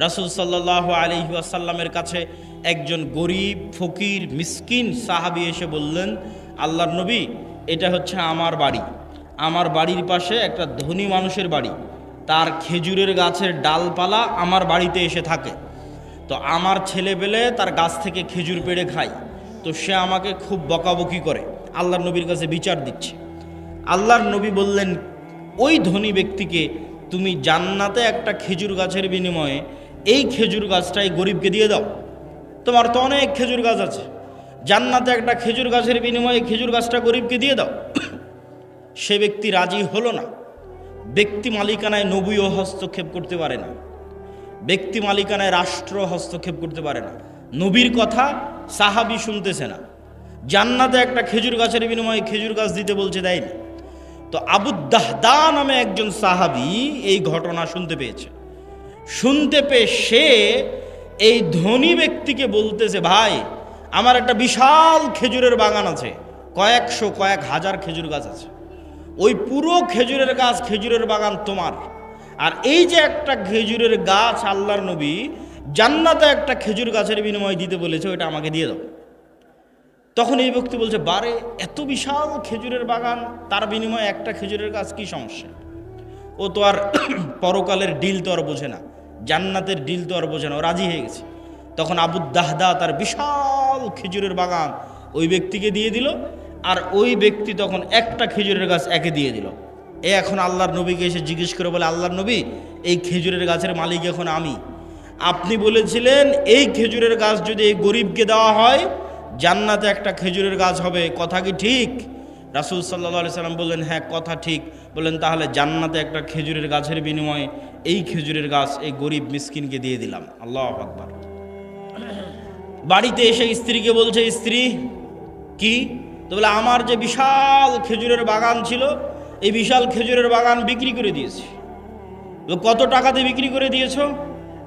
রাসুল সাল্লাহ আলী আসাল্লামের কাছে একজন গরিব, ফকির, মিসকিন সাহাবি এসে বললেন, আল্লাহর নবী, এটা হচ্ছে আমার বাড়ি। আমার বাড়ির পাশে একটা ধনী মানুষের বাড়ি। তার খেজুরের গাছের ডালপালা আমার বাড়িতে এসে থাকে। তো আমার ছেলে পেলে তার গাছ থেকে খেজুর পেড়ে খায়। তো সে আমাকে খুব বকাবকি করে। আল্লাহর নবীর কাছে বিচার দিচ্ছে। আল্লাহর নবী বললেন, ওই ধনী ব্যক্তিকে তুমি জান্নাতে একটা খেজুর গাছের বিনিময়ে এই খেজুর গাছটাই গরিবকে দিয়ে দাও। তোমার তো অনেক খেজুর গাছ আছে। জান্নাতে একটা খেজুর গাছের বিনিময়ে খেজুর গাছটা গরিবকে দিয়ে দাও। সে ব্যক্তি রাজি হলো না। ব্যক্তি মালিকানায় নবীও হস্তক্ষেপ করতে পারে না। ব্যক্তি মালিকানায় রাষ্ট্র হস্তক্ষেপ করতে পারে না। নবীর কথা সাহাবি শুনতেছে না। জান্নাতে একটা খেজুর গাছের বিনিময়ে খেজুর গাছ দিতে বলছে, দেয়নি। তো আবুদ্দাহদা নামে একজন সাহাবি এই ঘটনা শুনতে পেয়েছে। শুনতে পেয়ে সে এই ধনী ব্যক্তিকে বলতেছে ভাই, আমার একটা বিশাল খেজুরের বাগান আছে। কয়েকশো কয়েক হাজার খেজুর গাছ আছে। ওই পুরো খেজুরের গাছ খেজুরের বাগান তোমার। আর এই যে একটা খেজুরের গাছ আল্লাহর নবী জান্নাতে একটা খেজুর গাছের বিনিময় দিতে বলেছে, ওইটা আমাকে দিয়ে দাও। তখন এই ব্যক্তি বলছে, বারে, এত বিশাল খেজুরের বাগান, তার বিনিময়ে একটা খেজুরের গাছ কি সমস্যা? ও তো আর পরকালের ডিল তো আর বোঝে না। জান্নাতের ডিল তো আর বোঝে না রাজি হয়ে গেছে। তখন আবুদ্দাহদা তার বিশাল খেজুরের বাগান ওই ব্যক্তিকে দিয়ে দিল, আর ওই ব্যক্তি তখন একটা খেজুরের গাছ একে দিয়ে দিল। এ এখন আল্লাহর নবীকে এসে জিজ্ঞেস করে বলে, আল্লাহর নবী, এই খেজুরের গাছের মালিক এখন আমি। আপনি বলেছিলেন, এই খেজুরের গাছ যদি এই গরিবকে দেওয়া হয়, জান্নাতে একটা খেজুরের গাছ হবে, কথা কি ঠিক? রাসুল সাল্লাহ সাল্লাম বললেন হ্যাঁ কথা ঠিক। বললেন, তাহলে জান্নাতে একটা খেজুরের গাছের বিনিময়ে এই খেজুরের গাছ এই গরিব মিসকিনকে দিয়ে দিলাম। আল্লাহ আকবার। বাড়িতে এসে স্ত্রীকে বলছে, স্ত্রী, কি? তো বলে, আমার যে বিশাল খেজুরের বাগান ছিল, এই বিশাল খেজুরের বাগান বিক্রি করে দিয়েছি। কত টাকাতে বিক্রি করে দিয়েছ?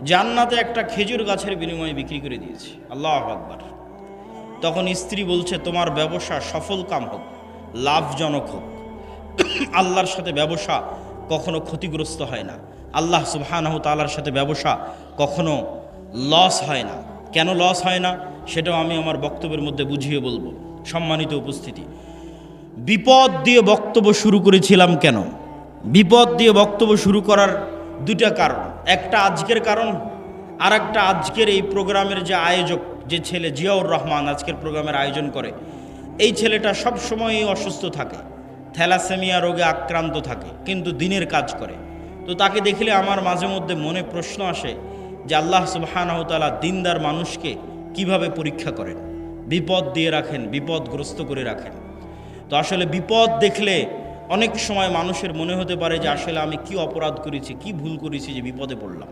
জান্নাতে একটা খেজুর গাছের বিনিময়ে বিক্রি করে দিয়েছি। আল্লাহ আকবার। তখন স্ত্রী বলছে, তোমার ব্যবসা সফল কাম হোক, লাভজনক হোক। আল্লাহর সাথে ব্যবসা কখনো ক্ষতিগ্রস্ত হয় না। আল্লাহ সুবহানাহু তাআলার সাথে ব্যবসা কখনো লস হয় না। কেন লস হয় না? সেটাও আমি আমার বক্তব্যের মধ্যে বুঝিয়ে বলব। সম্মানিত উপস্থিতি। বিপদ দিয়ে বক্তব্য শুরু করেছিলাম কেন? বিপদ দিয়ে বক্তব্য শুরু করার দুটা কারণ। একটা আজকের কারণ আর একটা আজকের এই প্রোগ্রামের যে আয়োজক, যে ছেলে জিয়াউর রহমান আজকের প্রোগ্রামের আয়োজন করে, এই ছেলেটা সব সময়ই অসুস্থ থাকে, থ্যালাসেমিয়া রোগে আক্রান্ত থাকে, কিন্তু দিনের কাজ করে। তো তাকে দেখলে আমার মাঝে মধ্যে মনে প্রশ্ন আসে যে আল্লাহ সুবাহানহতালা দিনদার মানুষকে কীভাবে পরীক্ষা করেন? বিপদ দিয়ে রাখেন, বিপদগ্রস্ত করে রাখেন। তো আসলে বিপদ দেখলে অনেক সময় মানুষের মনে হতে পারে যে আসলে আমি কি অপরাধ করেছি, কি ভুল করেছি যে বিপদে পড়লাম।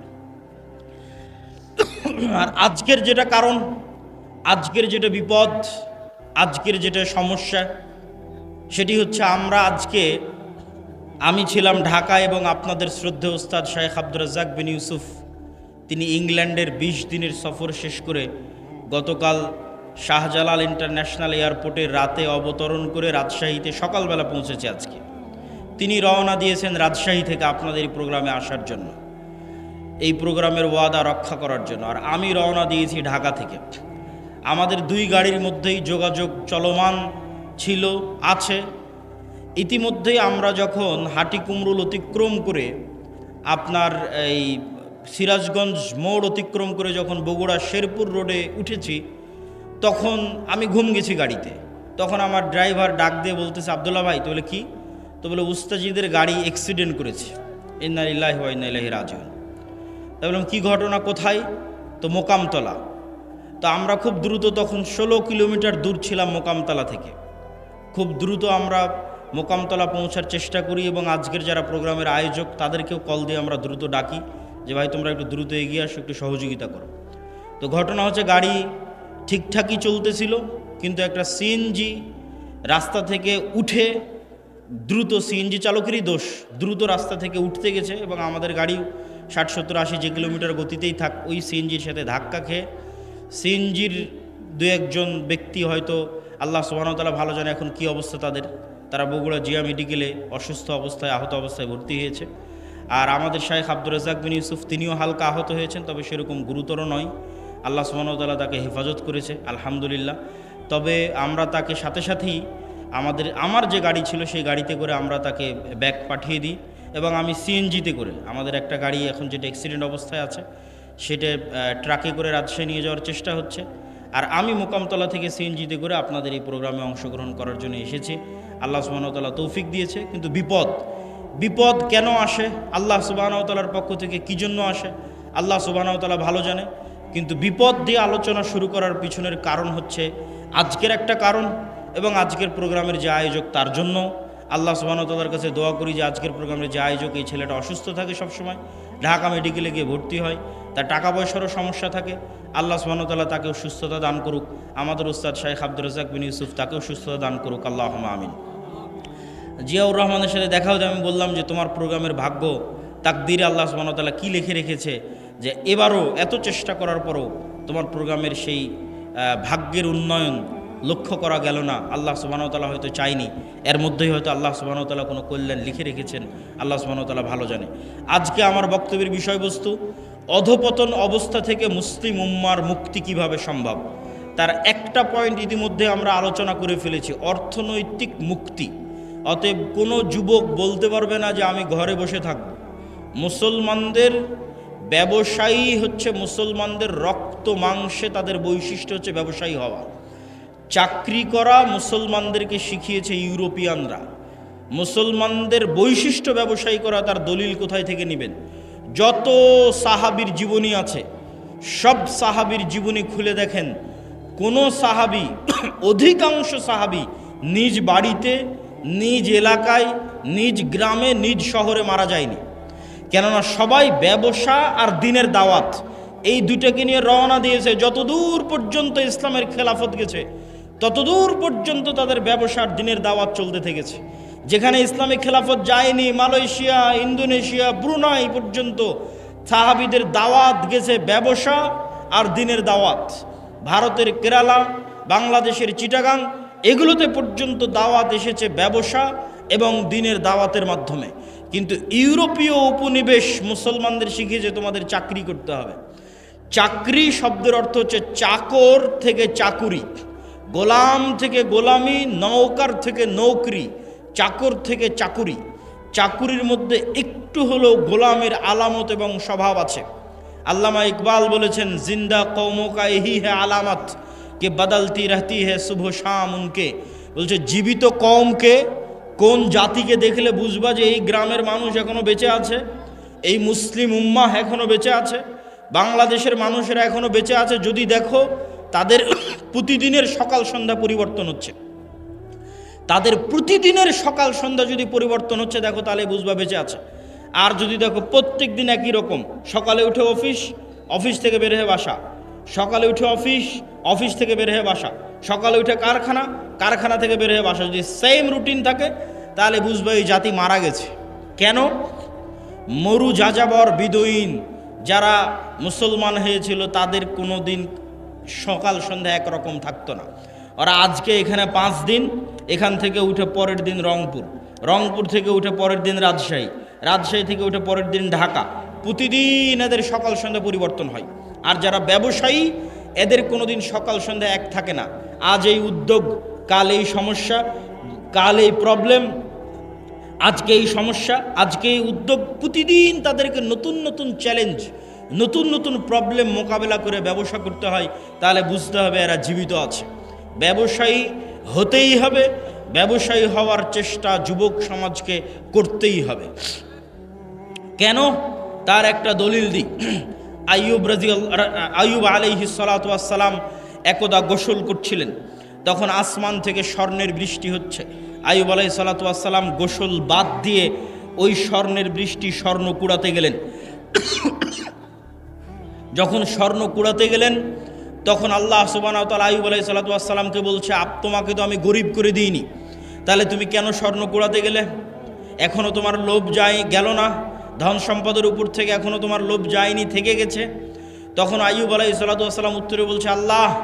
আর আজকের যেটা কারণ, আজকের যেটা বিপদ, আজকের যেটা সমস্যা, সেটি হচ্ছে আমরা আজকে আমি ছিলাম ঢাকা এবং আপনাদের শ্রদ্ধে ওস্তাদ শাহেখ আব্দুর রাজ্জাক বিন ইউসুফ। তিনি ইংল্যান্ডের বিশ দিনের সফর শেষ করে গতকাল শাহজালাল ইন্টারন্যাশনাল এয়ারপোর্টে রাতে অবতরণ করে রাজশাহীতে সকালবেলা পৌঁছেছে আজকে। তিনি রওনা দিয়েছেন রাজশাহী থেকে আপনাদের এই প্রোগ্রামে আসার জন্য। এই প্রোগ্রামের ওয়াদা রক্ষা করার জন্য। আর আমি রওনা দিয়েছি ঢাকা থেকে। আমাদের দুই গাড়ির মধ্যেই যোগাযোগ চলমান ছিল, আছে। ইতিমধ্যেই আমরা যখন হাটি কুমরুল অতিক্রম করে আপনার এই সিরাজগঞ্জ মোড় অতিক্রম করে যখন বগুড়া শেরপুর রোডে উঠেছি, তখন আমি ঘুম গেছি গাড়িতে। তখন আমার ড্রাইভার ডাক দিয়ে বলতেছে আবদুল্লা ভাই, তো বলে, কি? তো বলে, উস্তাজিদের গাড়ি অ্যাক্সিডেন্ট করেছে। ইন্না ইল্লাহি ওয়া ইন্না তা বললাম কী ঘটনা, কোথায়? তো মোকামতলা। তো আমরা খুব দ্রুত তখন ষোলো কিলোমিটার দূর ছিলাম মোকামতলা থেকে। খুব দ্রুত আমরা মোকামতলা পৌঁছার চেষ্টা করি এবং আজকের যারা প্রোগ্রামের আয়োজক, তাদেরকেও কল দিয়ে আমরা দ্রুত ডাকি যে, ভাই, তোমরা একটু দ্রুত এগিয়ে আসো, একটু সহযোগিতা করো। তো ঘটনা হচ্ছে গাড়ি ঠিকঠাকই চলতেছিল, কিন্তু একটা সিএনজি রাস্তা থেকে উঠে দ্রুত সিএনজি চালকেরই দোষ। দ্রুত রাস্তা থেকে উঠতে গেছে এবং আমাদের গাড়ি ষাট, সত্তর, আশি যে কিলোমিটার গতিতেই থাক, ওই সিএনজির সাথে ধাক্কা খেয়ে সিএনজির দু একজন ব্যক্তি হয়তো আল্লাহ সুবাহতালা ভালো জানে এখন কী অবস্থা তাদের। তারা বগুড়া জিয়া মেডিকেলে অসুস্থ অবস্থায়, আহত অবস্থায় ভর্তি হয়েছে। আর আমাদের শাহেখ আব্দুর রাজাক বিন ইউসুফ, তিনিও হালকা আহত হয়েছেন, তবে সেরকম গুরুতর নয়। আল্লাহ সুবাহতাল্লাহ তাকে হেফাজত করেছে, আলহামদুলিল্লাহ। তবে আমরা তাকে সাথে সাথেই আমাদের, আমার যে গাড়ি ছিল, সেই গাড়িতে করে আমরা তাকে ব্যাগ পাঠিয়ে দিই এবং আমি সিএনজিতে করে, আমাদের একটা গাড়ি এখন যেটা অ্যাক্সিডেন্ট অবস্থায় আছে, সেটা ট্রাকে করে রাজশাহী নিয়ে যাওয়ার চেষ্টা হচ্ছে। আর আমি মোকামতলা থেকে সিএনজিতে করে আপনাদের এই প্রোগ্রামে অংশগ্রহণ করার জন্য এসেছি। আল্লাহ সুবাহতাল্লাহ তৌফিক দিয়েছে, কিন্তু বিপদ বিপদ কেন আসে? আল্লাহ সুবাহতালার পক্ষ থেকে কী জন্য আসে? আল্লাহ সুবাহতালা ভালো জানে, কিন্তু বিপদ দিয়ে আলোচনা শুরু করার পিছনের কারণ হচ্ছে আজকের একটা কারণ এবং আজকের প্রোগ্রামের যে আয়োজক তার জন্য। আল্লাহ সুবাহতালার কাছে দোয়া করি যে আজকের প্রোগ্রামের যে আয়োজক এই ছেলেটা অসুস্থ থাকে সবসময় ঢাকা মেডিকেলে গিয়ে ভর্তি হয়, তার টাকা পয়সারও সমস্যা থাকে। আল্লাহ সুবাহতাল্লাহ তাকেও সুস্থতা দান করুক। আমাদের উস্তাদ শাহেখ আব্দুর রাজাক বিন ইউসুফ তাকেও সুস্থতা দান করুক আল্লাহ আমিন। জিয়াউর রহমানের সাথে দেখা হতে আমি বললাম যে, তোমার প্রোগ্রামের ভাগ্য, তাকদিরে আল্লাহ সুবাহতাল্লাহ কী লিখে রেখেছে? যে, এবারও এত চেষ্টা করার পরও তোমার প্রোগ্রামের সেই ভাগ্যের উন্নয়ন লক্ষ্য করা গেল না, আল্লাহ সুবাহতাল্লাহ হয়তো চাইনি এর মধ্যেই হয়তো আল্লাহ সুবাহতাল্লাহ কোনো কল্যাণ লিখে রেখেছেন, আল্লাহ সুবাহতাল্লাহ ভালো জানে। আজকে আমার বক্তব্যের বিষয়বস্তু, অধপতন অবস্থা থেকে মুসলিম উম্মার মুক্তি কীভাবে সম্ভব? তার একটা পয়েন্ট ইতিমধ্যে আমরা আলোচনা করে ফেলেছি, অর্থনৈতিক মুক্তি। অতএব কোনো যুবক বলতে পারবে না যে আমি ঘরে বসে থাকব। মুসলমানদের ব্যবসায়ী হচ্ছে মুসলমানদের রক্ত মাংসে তাদের বৈশিষ্ট্য হচ্ছে ব্যবসায়ী হওয়া। চাকরি করা মুসলমানদেরকে শিখিয়েছে ইউরোপিয়ানরা। মুসলমানদের বৈশিষ্ট্য ব্যবসায়ী করা তার দলিল কোথায় থেকে নেবেন? যত সাহাবির জীবনী আছে, সব সাহাবির জীবনী খুলে দেখেন, কোনো সাহাবি, অধিকাংশ সাহাবি নিজ বাড়িতে, নিজ এলাকায়, নিজ গ্রামে, নিজ শহরে মারা যায়নি। কেননা সবাই ব্যবসা আর দিনের দাওয়াত, এই দুটাকে নিয়ে রওনা দিয়েছে। যতদূর পর্যন্ত ইসলামের খেলাফত গেছে ততদূর পর্যন্ত তাদের ব্যবসার দিনের দাওয়াত চলতে থেকেছে। যেখানে ইসলামিক খেলাফত যায়নি মালয়েশিয়া, ইন্দোনেশিয়া, ব্রুনাই পর্যন্ত সাহাবিদের দাওয়াত গেছে ব্যবসা আর দিনের দাওয়াত। ভারতের কেরালা, বাংলাদেশের চিটাগাং, এগুলোতে পর্যন্ত দাওয়াত এসেছে ব্যবসা এবং দিনের দাওয়াতের মাধ্যমে। কিন্তু ইউরোপীয় উপনিবেশ মুসলমানদের শিখিয়েছে তোমাদের চাকরি করতে হবে। চাকরি শব্দের অর্থ হচ্ছে চাকর থেকে চাকুরি। গোলাম থেকে গোলামি, নৌকার থেকে নৌকরি, চাকর থেকে চাকুরি। চাকুরির মধ্যে একটু হলেও গোলামের আলামত এবং স্বভাব আছে। আল্লামা ইকবাল বলেছেন, জিন্দা কৌমকা এহি হে আলামত, কে বদলতি রহতি হে শুভ শাম উনকে। বলছে, জীবিত কমকে কোন জাতিকে দেখলে বুঝবা যে এই গ্রামের মানুষ এখনও বেঁচে আছে? এই মুসলিম উম্মাহ এখনও বেঁচে আছে? বাংলাদেশের মানুষেরা এখনও বেঁচে আছে? যদি দেখো তাদের প্রতিদিনের সকাল সন্ধ্যা পরিবর্তন হচ্ছে। তাদের প্রতিদিনের সকাল সন্ধ্যা যদি পরিবর্তন হচ্ছে, দেখো তাহলে বুঝবা বেঁচে আছে। আর যদি দেখো প্রত্যেক দিন একই রকম, সকালে উঠে অফিস অফিস থেকে বের হয়ে বাসা। সকালে উঠে অফিস অফিস থেকে বের হয়ে বাসা। সকালে উঠে কারখানা কারখানা থেকে বের হয়ে বাসা। যদি সেম রুটিন থাকে, তাহলে বুঝবে এই জাতি মারা গেছে। কেন? মরু যাযাবর বিদয়ীন যারা মুসলমান হয়েছিল, তাদের কোনো দিন সকাল সন্ধ্যা একরকম থাকতো না। ওরা আজকে এখানে পাঁচ দিন, এখান থেকে উঠে পরের দিন রংপুর। রংপুর থেকে উঠে পরের দিন রাজশাহী। রাজশাহী থেকে উঠে পরের দিন ঢাকা। প্রতিদিন এদের সকাল সন্ধ্যা পরিবর্তন হয়। আর যারা ব্যবসায়ী, এদের কোনো দিন সকাল সন্ধ্যা এক থাকে না। আজ এই উদ্যোগ, কাল এই সমস্যা, কাল এই প্রবলেম আজকে এই সমস্যা, আজকে এই উদ্যোগ, প্রতিদিন তাদেরকে নতুন নতুন চ্যালেঞ্জ নতুন নতুন প্রবলেম মোকাবেলা করে ব্যবসা করতে হয়, তাহলে বুঝতে হবে এরা জীবিত আছে। ব্যবসায়ী হতেই হবে, ব্যবসায়ী হওয়ার চেষ্টা যুবক সমাজকে করতেই হবে। কেন? তার একটা দলিল দিই। আইয়ুব রাজি আইয়ুব আলাইহি সালাম একদা গোসল করছিলেন। তখন আসমান থেকে স্বর্ণের বৃষ্টি হচ্ছে। আইয়ুব আলাই সালাতাম গোসল বাদ দিয়ে ওই স্বর্ণের বৃষ্টি স্বর্ণ কুড়াতে গেলেন। যখন স্বর্ণ কুড়াতে গেলেন, তখন আল্লাহ সুবান তাল আইব আলাই সাল্লাতামকে বলছে, আপ, তোমাকে তো আমি গরিব করে দিইনি। তাহলে তুমি কেন স্বর্ণ কুড়াতে গেলে? এখনও তোমার লোভ যায় গেল না। ধন সম্পদের উপর থেকে এখনও তোমার লোভ যায়নি, থেকে গেছে। তখন আইব আলাই সাল্লাতাম উত্তরে বলছে, আল্লাহ,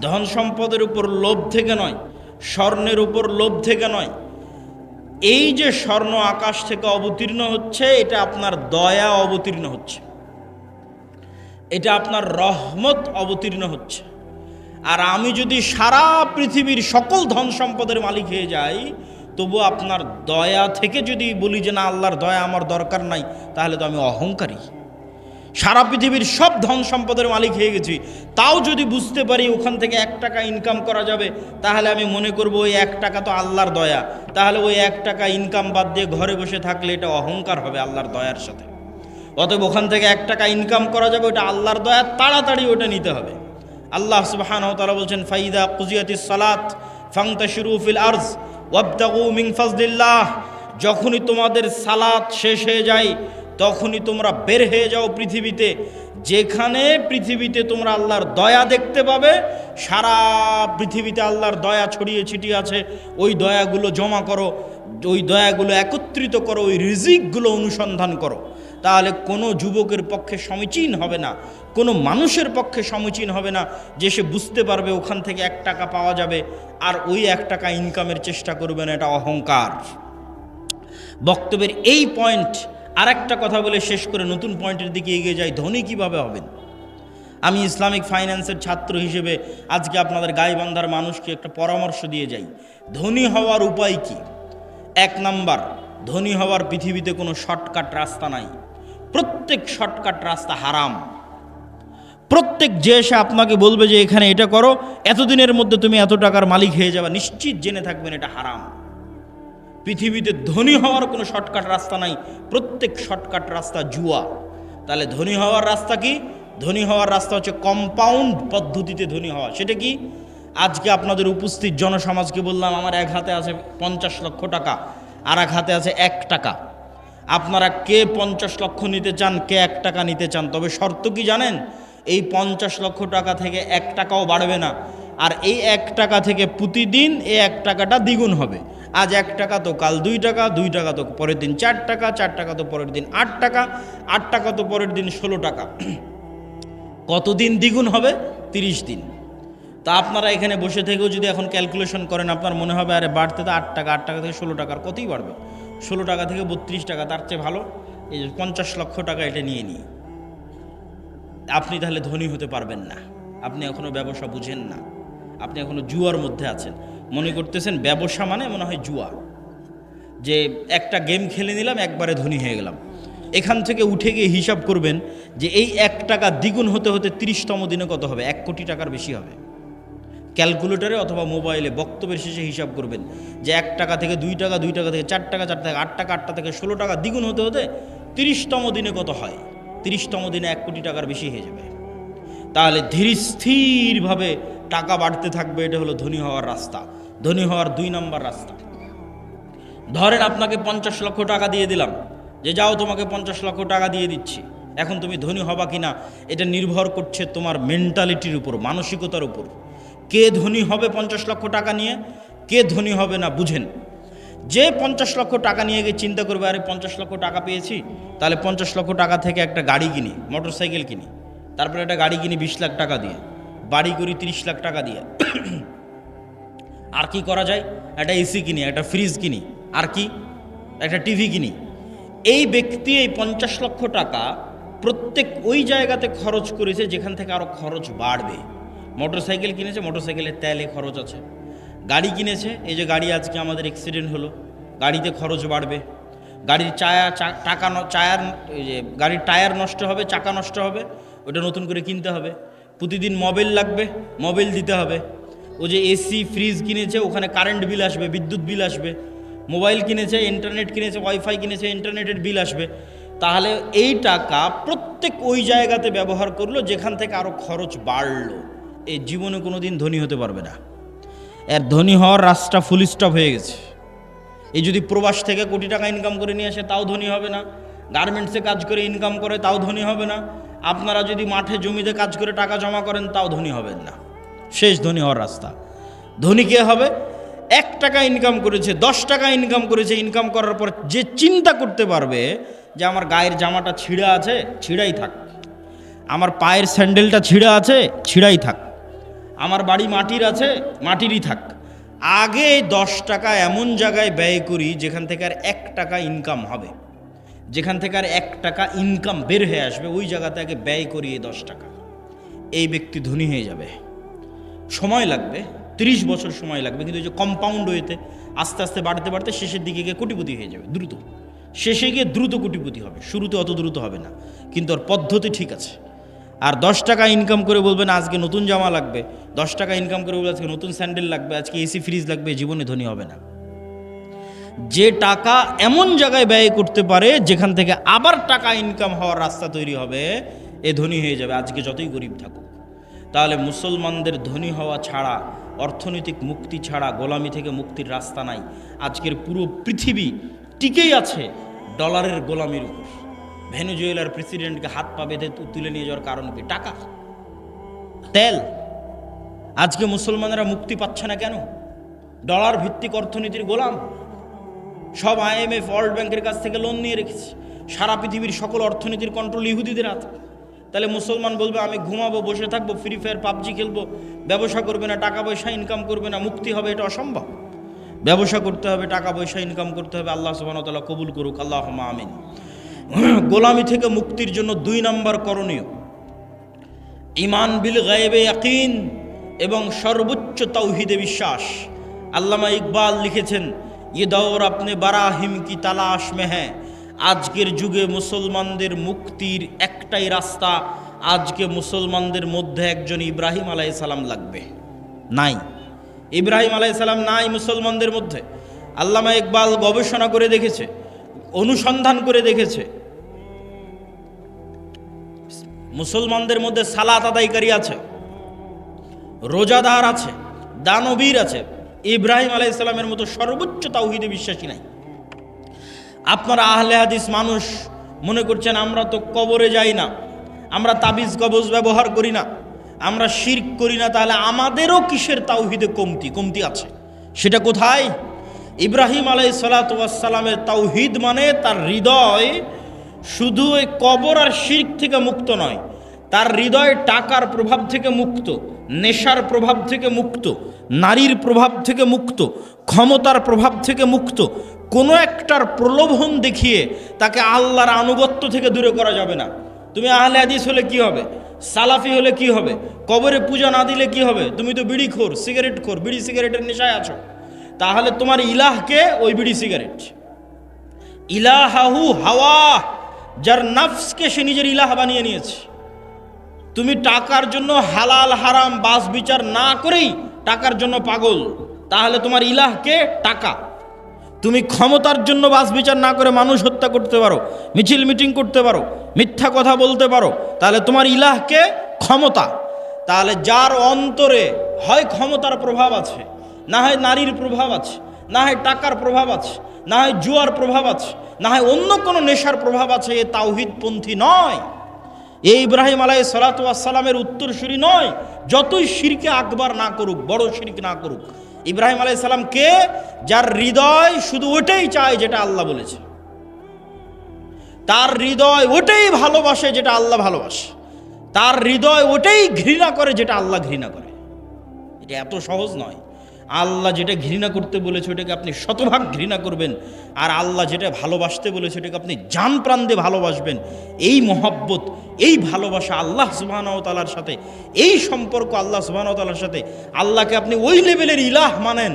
ধন সম্পদের উপর লোভ থেকে নয়, স্বর্ণের উপর লোভ থেকে নয়। এই যে স্বর্ণ আকাশ থেকে অবতীর্ণ হচ্ছে, এটা আপনার দয়া অবতীর্ণ হচ্ছে। এটা আপনার রহমত অবতীর্ণ হচ্ছে। আর আমি যদি সারা পৃথিবীর সকল ধন সম্পদের মালিক হয়ে যাই, তবু আপনার দয়া থেকে যদি বলি যে না, আল্লাহর দয়া আমার দরকার নাই, তাহলে তো আমি অহংকারী। সারা পৃথিবীর সব ধন সম্পদের মালিক হয়ে গেছি। তাও যদি বুঝতে পারি ওখান থেকে এক টাকা ইনকাম করা যাবে, তাহলে আমি মনে করব ওই এক টাকা তো আল্লাহর দয়া। তাহলে ওই এক টাকা ইনকাম বাদ দিয়ে ঘরে বসে থাকলে এটা অহংকার হবে আল্লাহর দয়ার সাথে। অতএব ওখান থেকে এক টাকা ইনকাম করা যাবে ওটা আল্লাহর দয়া, তাড়াতাড়ি ওটা নিতে হবে। আল্লাহ সুবহান তারা বলছেন, ফাইদা কুজিয়াতি সালাত ফাংতা ফিল আরজ ওয়াবতাগু মিন ফাজলিল্লাহ। যখনই তোমাদের সালাত শেষ হয়ে যায়, তখনই তোমরা বের হয়ে যাও পৃথিবীতে। যেখানে পৃথিবীতে তোমরা আল্লাহর দয়া দেখতে পাবে, সারা পৃথিবীতে আল্লাহর দয়া ছড়িয়ে ছিটিয়ে আছে। ওই দয়াগুলো জমা করো, ওই দয়াগুলো একত্রিত করো, ওই রিজিকগুলো অনুসন্ধান করো। তাহলে কোনো যুবকের পক্ষে সমীচীন হবে না, কোনো মানুষের পক্ষে সমীচীন হবে না যে সে বুঝতে পারবে ওখান থেকে এক টাকা পাওয়া যাবে আর ওই এক টাকা ইনকামের চেষ্টা করবে না, এটা অহংকার। বক্তব্যের এই পয়েন্ট আর একটা কথা বলে শেষ করে নতুন পয়েন্টের দিকে এগিয়ে যাই, ধনী কীভাবে হবেন? আমি ইসলামিক ফাইন্যান্সের ছাত্র হিসেবে আজকে আপনাদের গাইবান্ধার মানুষকে একটা পরামর্শ দিয়ে যাই। ধনী হওয়ার উপায় কি? এক নাম্বার, ধনী হওয়ার পৃথিবীতে কোনো শর্টকাট রাস্তা নাই। প্রত্যেক শর্টকাট রাস্তা হারাম। প্রত্যেক যে এসে আপনাকে বলবে যে, এখানে এটা করো, এতদিনের মধ্যে তুমি এত টাকার মালিক হয়ে যাবে। নিশ্চিত জেনে থাকবেন এটা হারাম। পৃথিবীতে ধনী হওয়ার কোনো শর্টকাট রাস্তা নাই, প্রত্যেক শর্টকাট রাস্তা জুয়া। তাহলে ধনী হওয়ার রাস্তা কি? ধনী হওয়ার রাস্তা হচ্ছে কম্পাউন্ড পদ্ধতিতে ধনী হওয়া। সেটা কি? আজকে আপনাদের উপস্থিত জনসমাজকে বললাম, আমার এক হাতে আছে পঞ্চাশ লক্ষ টাকা আর এক হাতে আছে এক টাকা। আপনারা কে পঞ্চাশ লক্ষ নিতে চান, কে এক টাকা নিতে চান? তবে শর্ত কি জানেন? এই পঞ্চাশ লক্ষ টাকা থেকে এক টাকাও বাড়বে না। আর এই এক টাকা থেকে প্রতিদিন এই এক টাকাটা দ্বিগুণ হবে। আজ এক টাকা তো কাল দুই টাকা দুই টাকা তো পরের দিন চার টাকা চার টাকা তো পরের দিন আট টাকা আট টাকা তো পরের দিন ষোলো টাকা। কতদিন দ্বিগুণ হবে? তিরিশ দিন। তা আপনারা এখানে বসে থেকেও যদি এখন ক্যালকুলেশন করেন, আপনার মনে হবে, আরে বাড়তে তো আট টাকা আট টাকা থেকে ষোলো টাকার কতই বাড়বে? ষোলো টাকা থেকে বত্রিশ টাকা, তার চেয়ে ভালো। এই পঞ্চাশ লক্ষ টাকা এটা নিয়ে নিই আপনি তাহলে ধনী হতে পারবেন না। আপনি এখনও ব্যবসা বুঝেন না। আপনি এখনও জুয়ার মধ্যে আছেন। মনে করতেছেন ব্যবসা মানে মনে হয় জুয়া। যে একটা গেম খেলে নিলাম, একবারে ধনী হয়ে গেলাম। এখান থেকে উঠে গিয়ে হিসাব করবেন যে এই এক টাকা দ্বিগুণ হতে হতে তিরিশতম দিনে কত হবে? এক কোটি টাকার বেশি হবে। ক্যালকুলেটরে অথবা মোবাইলে বক্তব্যের শেষে হিসাব করবেন যে এক টাকা থেকে দুই টাকা দুই টাকা থেকে চার টাকা চার টাকা, আট টাকা আটটা থেকে ষোলো টাকা দ্বিগুণ হতে হতে তিরিশতম দিনে কত হয়? তিরিশতম দিনে এক কোটি টাকার বেশি হয়ে যাবে। তাহলে ধীর স্থিরভাবে টাকা বাড়তে থাকবে, এটা হলো ধনী হওয়ার রাস্তা। ধনী হওয়ার দুই নম্বর রাস্তা। ধরেন আপনাকে পঞ্চাশ লক্ষ টাকা দিয়ে দিলাম, যে যাও তোমাকে পঞ্চাশ লক্ষ টাকা দিয়ে দিচ্ছি। এখন তুমি ধনী হবা কিনা, এটা নির্ভর করছে তোমার মেন্টালিটির উপর, মানসিকতার উপর। কে ধনী হবে পঞ্চাশ লক্ষ টাকা নিয়ে? কে ধনী হবে না বুঝেন। যে পঞ্চাশ লক্ষ টাকা নিয়ে গিয়ে চিন্তা করবে, আরে পঞ্চাশ লক্ষ টাকা পেয়েছি, তাহলে পঞ্চাশ লক্ষ টাকা থেকে একটা গাড়ি কিনি মোটর সাইকেল কিনি, তারপরে একটা গাড়ি কিনি বিশ লাখ টাকা দিয়ে, বাড়ি করি তিরিশ লাখ টাকা দিয়ে। আর কি করা যায়? একটা এসি কিনি, একটা ফ্রিজ কিনি, আর কি? একটা টিভি কিনি। এই ব্যক্তি এই পঞ্চাশ লক্ষ টাকা প্রত্যেক ওই জায়গাতে খরচ করেছে যেখান থেকে আরও খরচ বাড়বে। মোটর সাইকেল কিনেছে মোটর সাইকেলের তেলে খরচ আছে। গাড়ি কিনেছে, এই যে গাড়ি আজকে আমাদের অ্যাক্সিডেন্ট হলো, গাড়িতে খরচ বাড়বে। গাড়ির চায়া টাকা চায়ার, এই যে গাড়ির টায়ার নষ্ট হবে, চাকা নষ্ট হবে, ওটা নতুন করে কিনতে হবে। প্রতিদিন মোবাইল লাগবে, মোবাইল দিতে হবে। ও যে এসি, ফ্রিজ কিনেছে, ওখানে কারেন্ট বিল আসবে, বিদ্যুৎ বিল আসবে। মোবাইল কিনেছে, ইন্টারনেট কিনেছে, ওয়াইফাই কিনেছে, ইন্টারনেটের বিল আসবে। তাহলে এই টাকা প্রত্যেক ওই জায়গাতে ব্যবহার করল, যেখান থেকে আরও খরচ বাড়লো। এই জীবনে কোনো দিন ধনী হতে পারবে না। এর ধনী হওয়ার রাস্তা ফুল স্টপ হয়ে গেছে। এই যদি প্রবাস থেকে কোটি টাকা ইনকাম করে নিয়ে আসে, তাও ধনী হবে না। গার্মেন্টসে কাজ করে ইনকাম করে, তাও ধনী হবে না। আপনারা যদি মাঠে, জমিতে কাজ করে টাকা জমা করেন, তাও ধনী হবেন না। শেষ ধনী হওয়ার রাস্তা। ধনী কে হবে? এক টাকা ইনকাম করেছে, দশ টাকা ইনকাম করেছে ইনকাম করার পর যে চিন্তা করতে পারবে যে আমার গায়ের জামাটা ছিঁড়া আছে, ছিঁড়াই থাক। আমার পায়ের স্যান্ডেলটা ছিঁড়া আছে, ছিঁড়াই থাক। আমার বাড়ি মাটির আছে, মাটিরই থাক। আগে দশ টাকা এমন জায়গায় ব্যয় করি যেখান থেকে আর এক টাকা ইনকাম হবে। যেখান থেকে আর এক টাকা ইনকাম বের হয়ে আসবে, ওই জায়গাতে আগে ব্যয় করি এই দশ টাকা। এই ব্যক্তি ধনী হয়ে যাবে। সময় লাগবে, তিরিশ বছর সময় লাগবে, কিন্তু যে কম্পাউন্ড হইতে আস্তে আস্তে বাড়তে বাড়তে শেষের দিকে গিয়ে কোটিপতি হয়ে যাবে, দ্রুত। শেষে গিয়ে দ্রুত কোটিপতি হবে, শুরুতে অত দ্রুত হবে না, কিন্তু ওর পদ্ধতি ঠিক আছে। আর দশ টাকা ইনকাম করে বলবেন, আজকে নতুন জামা লাগবে। দশ টাকা ইনকাম করে বলবে আজকে নতুন স্যান্ডেল লাগবে। আজকে এসি ফ্রিজ লাগবে, জীবনে ধনী হবে না। যে টাকা এমন জায়গায় ব্যয় করতে পারে, যেখান থেকে আবার টাকা ইনকাম হওয়ার রাস্তা তৈরি হবে, এ ধনী হয়ে যাবে, আজকে যতই গরিব থাকুক। তাহলে মুসলমানদের ধনী হওয়া ছাড়া, অর্থনৈতিক মুক্তি ছাড়া, গোলামি থেকে মুক্তির রাস্তা নাই। আজকের পুরো পৃথিবী টিকেই আছে ডলারের গোলামির উপর। ভেনুজুয়েলার প্রেসিডেন্টকে হাত পা বেঁধে তুলে নিয়ে যাওয়ার কারণ কি? টাকা? তেল? আজকে মুসলমানেরা মুক্তি পাচ্ছে না কেন? ডলার ভিত্তিক অর্থনীতির গোলাম। সব আইএমএফ ওয়ার্ল্ড ব্যাংকের কাছ থেকে লোন নিয়ে রেখেছি। সারা পৃথিবীর সকল অর্থনীতির কন্ট্রোল ইহুদিদের হাতে। তাহলে মুসলমান বলবে, আমি ঘুমাবো, বসে থাকব ফ্রি ফায়ার পাবজি খেলব, ব্যবসা করবে না, টাকা পয়সা ইনকাম করবে না, মুক্তি হবে, এটা অসম্ভব। ব্যবসা করতে হবে, টাকা পয়সা ইনকাম করতে হবে, আল্লাহ সুবাহতাল্লাহ কবুল করুক আল্লাহ আমিন। গোলামি থেকে মুক্তির জন্য দুই নাম্বার করণীয়। ইমান বিল গায়েবে ইয়াকিন এবং সর্বোচ্চ তাওহিদে বিশ্বাস। আল্লামা ইকবাল লিখেছেন, এ দৌর আপনি বারাহিম কি তালাশ মেহে? আজকের যুগে মুসলমানদের মুক্তির একটাই রাস্তা। আজকে মুসলমানদের মধ্যে একজন ইব্রাহিম আলাই সালাম লাগবে। নাই। ইব্রাহিম আলাই সালাম নাই মুসলমানদের মধ্যে। আল্লামা ইকবাল গবেষণা করে দেখেছে, অনুসন্ধান করে দেখেছে। মুসলমানদের মধ্যে সালাত আদায়কারী আছে, রোজাদার আছে, দানবীর আছে। ইব্রাহিম আলাই ইসলামের মতো সর্বোচ্চ তাওহিদে বিশ্বাসী নাই। আপনারা আহলে হাদিস মানুষ মনে করছেন আমরা তো কবরে যাই না, আমরা তাবিজ কবজ ব্যবহার করি না, আমরা শির্ক করি না, তাহলে আমাদেরও কিসের তাওহিদে কমতি? কমতি আছে। সেটা কোথায়? ইব্রাহিম আলাই সালাতামের তাওহিদ মানে তার হৃদয় শুধু ওই কবর আর শির্ক থেকে মুক্ত নয়, তার হৃদয় টাকার প্রভাব থেকে মুক্ত, নেশার প্রভাব থেকে মুক্ত, নারীর প্রভাব থেকে মুক্ত, ক্ষমতার প্রভাব থেকে মুক্ত, কোনো একটার প্রলোভন দেখিয়ে তাকে আল্লাহর আনুগত্য থেকে দূরে করা যাবে না। তুমি আহলে হাদিস হলে কি হবে? সালাফি হলে কি হবে? কবরে পূজা না দিলে কি হবে? তুমি তো বিড়ি খোর, সিগারেট খোর, বিড়ি সিগারেটের নেশায় আছো। তাহলে তোমার ইলাহকে ওই বিড়ি সিগারেট। ইলাহাহু হাওয়া। যার নাফসকে সে নিজের ইলাহ বানিয়ে নিয়েছে। তুমি টাকার জন্য হালাল, হারাম, বাস বিচার না করেই টাকার জন্য পাগল। তাহলে তোমার ইলাহকে টাকা। তুমি ক্ষমতার জন্য বাস বিচার না করে মানুষ হত্যা করতে পারো, মিছিল মিটিং করতে পারো, মিথ্যা কথা বলতে পারো, তাহলে তোমার ইলাহকে ক্ষমতা। তাহলে যার অন্তরে হয় ক্ষমতার প্রভাব আছে, না হয় নারীর প্রভাব আছে, না হয় টাকার প্রভাব আছে না হয় জুয়ার প্রভাব আছে, না হয় অন্য কোনো নেশার প্রভাব আছে, এ তাওহিদপন্থী নয়। এই ইব্রাহিম আলাই সালাতামের উত্তরসূরি নয়, যতই শিরকে আকবার না করুক, বড় শিরক না করুক। ইব্রাহিম আলাই সালাম কে? যার হৃদয় শুধু ওটাই চায় যেটা আল্লাহ বলেছে। তার হৃদয় ওটাই ভালোবাসে যেটা আল্লাহ ভালোবাসে। তার হৃদয় ওটাই ঘৃণা করে যেটা আল্লাহ ঘৃণা করে। এটা এত সহজ নয়। আল্লাহ যেটা ঘৃণা করতে বলেছে, ওটাকে আপনি শতভাগ ঘৃণা করবেন। আর আল্লাহ যেটা ভালোবাসতে বলেছে, ওটাকে আপনি প্রাণ দিয়ে ভালোবাসবেন। এই মহব্বত, এই ভালোবাসা আল্লাহ সুবাহতালার সাথে, এই সম্পর্ক আল্লাহ সুবাহতালার সাথে, আল্লাহকে আপনি ওই লেভেলের ইলাহ মানেন।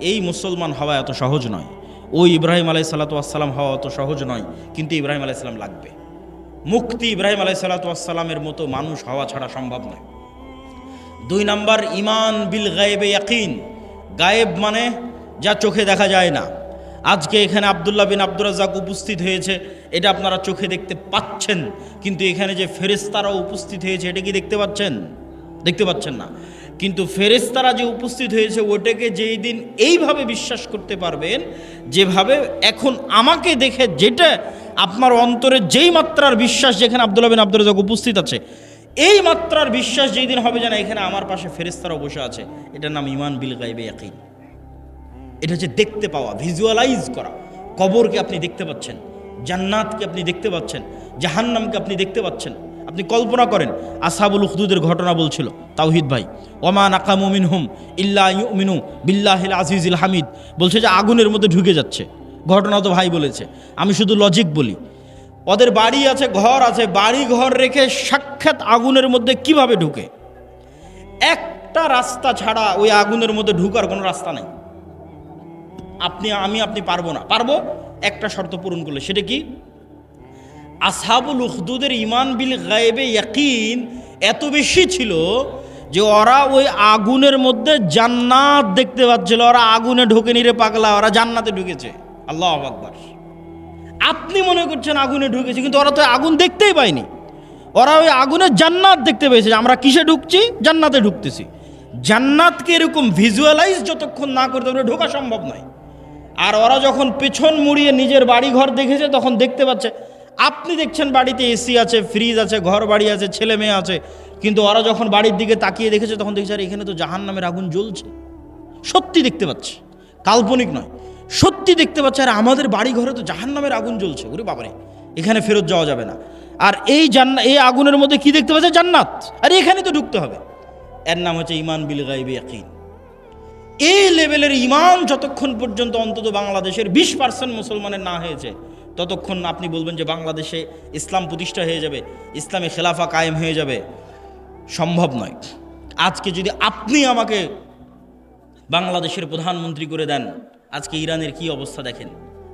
এই মুসলমান হওয়া এত সহজ নয়। ওই ইব্রাহিম আলাই সাল্লাতাম হওয়া অত সহজ নয়, কিন্তু ইব্রাহিম আলাইসাল্লাম লাগবে। মুক্তি ইব্রাহিম আলাই সাল্লাতামের মতো মানুষ হওয়া ছাড়া সম্ভব নয়। দুই নাম্বার ইমান বিল গায়েবে ইয়াকিন। গায়েব মানে যা চোখে দেখা যায় না। আজকে এখানে আবদুল্লাহ বিন আব্দুর রাজাক উপস্থিত হয়েছে, এটা আপনারা চোখে দেখতে পাচ্ছেন। কিন্তু এখানে যে ফেরেস্তারা উপস্থিত হয়েছে, এটা কি দেখতে পাচ্ছেন? দেখতে পাচ্ছেন না। কিন্তু ফেরেস্তারা যে উপস্থিত হয়েছে, ওটাকে যেই দিন এইভাবে বিশ্বাস করতে পারবেন, যেভাবে এখন আমাকে দেখে যেটা আপনার অন্তরে যেই মাত্রার বিশ্বাস যেখানে আবদুল্লাহ বিন আব্দুর রাজাক উপস্থিত আছে এই মাত্রার বিশ্বাস যেই দিন হবে যেন এখানে আমার পাশে ফেরেস্তারা বসে আছে। এটার নাম ইমান বিল গাইবে একই এটা হচ্ছে দেখতে পাওয়া ভিজুয়ালাইজ করা। কবরকে আপনি দেখতে পাচ্ছেন, জান্নাতকে আপনি দেখতে পাচ্ছেন, জাহান্নামকে আপনি দেখতে পাচ্ছেন। আপনি কল্পনা করেন, আসাবুল উখদুদের ঘটনা বলছিল, তাওহিদ ভাই, ওমা নাকামুমিন হুম ইল্লা ইউমিনু বিল্লাহিল আজিজিল হামিদ। বলছে যে আগুনের মধ্যে ঢুকে যাচ্ছে। ঘটনা তো ভাই বলেছে। আমি শুধু লজিক বলি। ওদের বাড়ি আছে, ঘর আছে। বাড়ি ঘর রেখে সাক্ষাৎ আগুনের মধ্যে কীভাবে ঢুকে? একটা রাস্তা ছাড়া ওই আগুনের মধ্যে ঢুকার কোনো রাস্তা নেই। আপনি, আমি, আপনি পারব না। পারব? একটা শর্ত পূরণ করলে। সেটা কি? আসহাবুল উখদুদের ইমান বিল গায়েবে ইয়াকিন এত বেশি ছিল যে ওরা ওই আগুনের মধ্যে জান্নাত দেখতে পাচ্ছিল। ওরা আগুনে ঢুকে নিরে পাগলা, ওরা জান্নাতে ঢুকেছে। আল্লাহ আকবার। আপনি মনে করছেন আগুনে ঢুকেছে, কিন্তু ওরা তো আগুন দেখতেই পায়নি। ওরা ওই আগুনের জান্নাত দেখতে পেয়েছে আমরা কিসে ঢুকছি? জান্নাতে ঢুকতেছি। জান্নাতকে এরকম ভিজুয়ালাইজ যতক্ষণ না করতে পারবে, ঢোকা সম্ভব নয়। আর ওরা যখন পেছন মুড়িয়ে নিজের বাড়ি ঘর দেখেছে, তখন দেখতে পাচ্ছে, আপনি দেখছেন বাড়িতে এসি আছে ফ্রিজ আছে ঘর বাড়ি আছে, ছেলে মেয়ে আছে, কিন্তু ওরা যখন বাড়ির দিকে তাকিয়ে দেখেছে, তখন দেখছে, আর, এখানে তো জাহান নামের আগুন জ্বলছে। সত্যি দেখতে পাচ্ছে। কাল্পনিক নয়। সত্যি দেখতে পাচ্ছে, আর আমাদের বাড়ি ঘরে তো জাহান নামের আগুন জ্বলছে, ওরে বাবারে, এখানে ফেরত যাওয়া যাবে না। আর এই জান্না, এই আগুনের মধ্যে কি দেখতে পাচ্ছে জান্নাত? আর এখানে তো ঢুকতে হবে। এর নাম হচ্ছে ইমান বিল গাইবে ইয়াকিন। এই লেভেলের ইমান যতক্ষণ পর্যন্ত অন্তত বাংলাদেশের বিশ পার্সেন্ট মুসলমানের না হয়েছে, ততক্ষণ আপনি বলবেন যে বাংলাদেশে ইসলাম প্রতিষ্ঠা হয়ে যাবে, ইসলামে খেলাফা কায়েম হয়ে যাবে। সম্ভব নয়। আজকে যদি আপনি আমাকে বাংলাদেশের প্রধানমন্ত্রী করে দেন আজকে ইরানের কি অবস্থা দেখেন?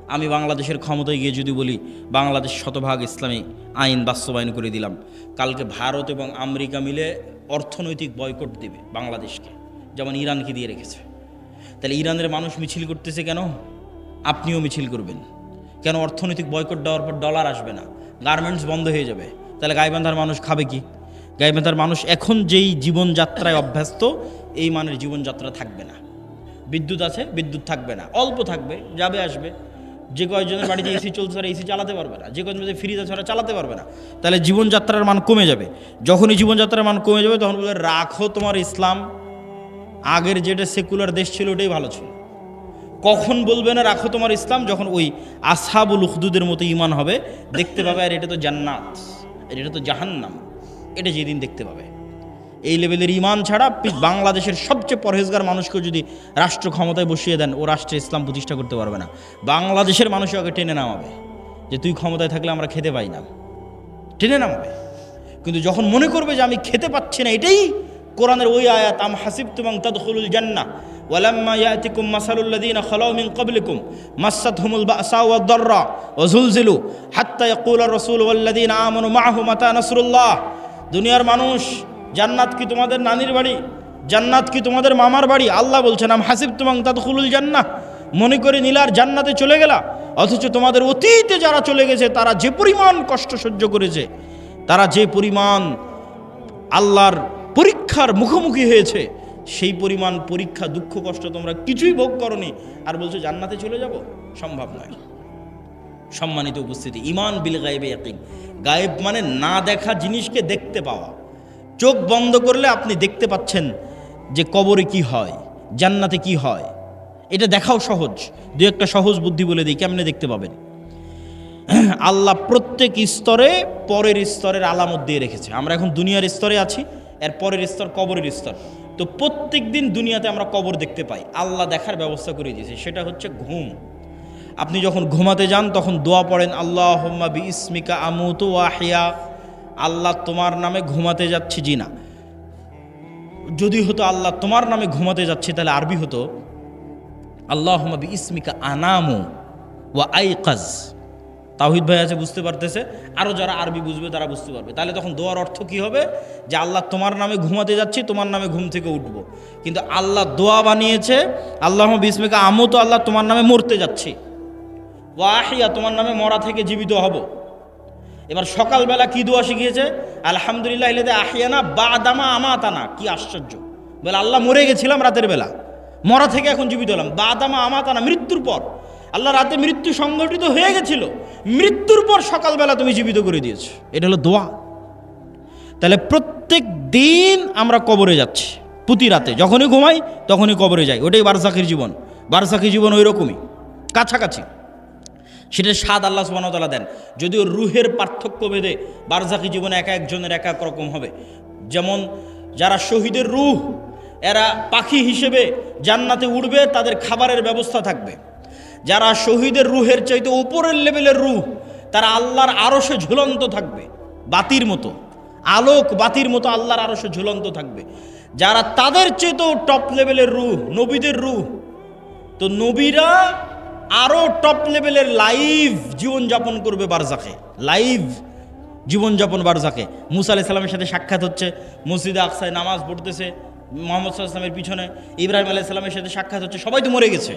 আমি বাংলাদেশের ক্ষমতায় গিয়ে যদি বলি, বাংলাদেশ শতভাগ ইসলামী আইন বাস্তবায়ন করে দিলাম। কালকে ভারত এবং আমেরিকা মিলে অর্থনৈতিক বয়কট দেবে বাংলাদেশকে। যেমন ইরানকে দিয়ে রেখেছে। তাহলে ইরানের মানুষ মিছিল করতেছে কেন? আপনিও মিছিল করবেন। কেন অর্থনৈতিক বয়কট দেওয়ার পর ডলার আসবে না? গার্মেন্টস বন্ধ হয়ে যাবে। তাহলে গাইবান্ধার মানুষ খাবে কি? গাইবান্ধার মানুষ এখন যেই জীবনযাত্রায় অভ্যস্ত, এই মানের জীবনযাত্রা থাকবে না। বিদ্যুৎ আছে, বিদ্যুৎ থাকবে না, অল্প থাকবে, যাবে, আসবে। যে কয়েকজনের বাড়িতে এসি চলছে তারা এসি চালাতে পারবে না, যে কয়েকজনের ফ্রিজ আছে ওরা চালাতে পারবে না। তাহলে জীবনযাত্রার মান কমে যাবে। যখনই জীবনযাত্রার মান কমে যাবে, তখন বলবে, রাখো তোমার ইসলাম, আগের যেটা সেকুলার দেশ ছিল ওটাই ভালো ছিল। কখন বলবে না, রাখো তোমার ইসলাম? যখন ওই আসহাবুল উখদুদের মতো ইমান হবে, দেখতে পাবে, আর এটা তো জান্নাত এটা তো জাহান্নাম। এটা যেদিন দেখতে পাবে। এই লেভেলের ইমান ছাড়া বাংলাদেশের সবচেয়ে পরহেজগার মানুষকে যদি রাষ্ট্র ক্ষমতায় বসিয়ে দেন, ও রাষ্ট্রে ইসলাম প্রতিষ্ঠা করতে পারবে না। বাংলাদেশের মানুষই ওকে টেনে নামাবে যে তুই ক্ষমতায় থাকলে আমরা খেতে পাই না। টেনে নামাবে। কিন্তু যখন মনে করবে যে আমি খেতে পাচ্ছি না, এটাই কোরআনের ওই আয়াত, আম হাসিব তুমাং তাদখুলুল জান্নাহ, ওয়ালাম্মা ইয়াতিকুম মাসালুল লাযিনা খালাউ মিন ক্বাবলিকুম, মাসাতহুমুল বাসা ওয়াদ দাররা, ওয়া যুলজিলু হাত্তা ইয়াকুলা রাসূল ওয়াল লাযিনা আমানু মাআহু মাতা নাসরুল্লাহ। দুনিয়ার মানুষ জান্নাত কি তোমাদের নানির বাড়ি? জান্নাত কি তোমাদের মামার বাড়ি? আল্লাহ বলছেন, আম হাসিব তুমাং তাদখুলুল জান্নাহ। মনে করে নিলার জান্নাতে চলে গেলা? অথচ তোমাদের অতীতে যারা চলে গেছে, তারা যে পরিমাণ কষ্ট সহ্য করেছে, তারা যে পরিমাণ আল্লাহর পরীক্ষার মুখোমুখি হয়েছে, সেই পরিমাণ পরীক্ষা, দুঃখ, কষ্ট তোমরা কিছুই ভোগ করনি। আর বলছো, জান্নাতে চলে যাব? সম্ভব নয়। সম্মানিত উপস্থিতি ইমান বিল গায়েবে ইয়াকিন। গায়েব মানে না দেখা জিনিসকে দেখতে পাওয়া। চোখ বন্ধ করলে আপনি দেখতে পাচ্ছেন যে কবরে কি হয়, জান্নাতে কি হয়। এটা দেখাও সহজ। দু একটা সহজ বুদ্ধি বলে দিই, কেমনে দেখতে পাবেন? আল্লাহ প্রত্যেক স্তরে পরের স্তরের আলামত দিয়ে রেখেছে। আমরা এখন দুনিয়ার স্তরে আছি, এর পরের স্তর কবরের স্তর। তো প্রত্যেক দিন দুনিয়াতে আমরা কবর দেখতে পাই। আল্লাহ দেখার ব্যবস্থা করে দিয়েছে। সেটা হচ্ছে ঘুম। আপনি যখন ঘুমাতে যান, তখন দোয়া পড়েন আল্লাহ বি ইসমিকা আমুত ওয়াহিয়া। আল্লাহ তোমার নামে ঘুমাতে যাচ্ছি, জি না। যদি হতো আল্লাহ তোমার নামে ঘুমাতে যাচ্ছি, তাহলে আরবি হতো আল্লাহ ইসমিকা আনামু ওয়া আইকাজ। তাহিদ ভাই আছে, বুঝতে পারতেছে? আরও যারা আরবি বুঝবে, তারা বুঝতে পারবে। তাহলে তখন দোয়ার অর্থ কি হবে? যে আল্লাহ তোমার নামে ঘুমাতে যাচ্ছি, তোমার নামে ঘুম থেকে উঠবো। কিন্তু আল্লাহ দোয়া বানিয়েছে আল্লাহ বিসমিকা আমু, তো আল্লাহ তোমার নামে মরতে যাচ্ছি। ওয়াহিয়া তোমার নামে মরা থেকে জীবিত হব। এবার সকালবেলা কি দোয়া শিখিয়েছে? আলহামদুলিল্লাহ ইলাদে আহিয়ানা বা দামা আমাতানা। কি আশ্চর্য। বলে, আল্লাহ মরে গেছিলাম রাতের বেলা। মরা থেকে এখন জীবিত হলাম। বা দামা আমাতানা, মৃত্যুর পর। আল্লাহ রাতে মৃত্যু সংগঠিত হয়ে গেছিল। মৃত্যুর পর সকালবেলা তুমি জীবিত করে দিয়েছ। এটা হলো দোয়া। তাহলে প্রত্যেক দিন আমরা কবরে যাচ্ছি। প্রতি রাতে। যখনই ঘুমাই, তখনই কবরে যাই। ওটাই বারসাখির জীবন। বারসাখি জীবন ওই রকমই। কাছাকাছি। সেটা স্বাদ আল্লাহ সুবাহতালা দেন। যদিও রুহের পার্থক্য ভেদে বারজাকি জীবনে একা একজনের এক এক রকম হবে। যেমন, যারা শহীদের রুহ, এরা পাখি হিসেবে জান্নাতে উড়বে, তাদের খাবারের ব্যবস্থা থাকবে। যারা শহীদের রুহের চাইতে উপরের লেভেলের রুহ, তারা আল্লাহর আরশে ঝুলন্ত থাকবে, বাতির মতো। আলোক বাতির মতো আল্লাহর আরশে ঝুলন্ত থাকবে। যারা তাদের চেয়েতেও টপ লেভেলের রুহ, নবীদের রুহ, তো নবীরা আরও টপ লেভেলের লাইভ জীবনযাপন করবে বারজাকে। লাইভ জীবনযাপন বারজাকে। মুসা আলি সাল্লামের সাথে সাক্ষাৎ হচ্ছে, মসজিদে আকসায় নামাজ পড়তেছে, মোহাম্মদ সাল্লামের পিছনে, ইব্রাহিম আলাইহিস সালামের সাথে সাক্ষাৎ হচ্ছে, সবাই তো মরে গেছে।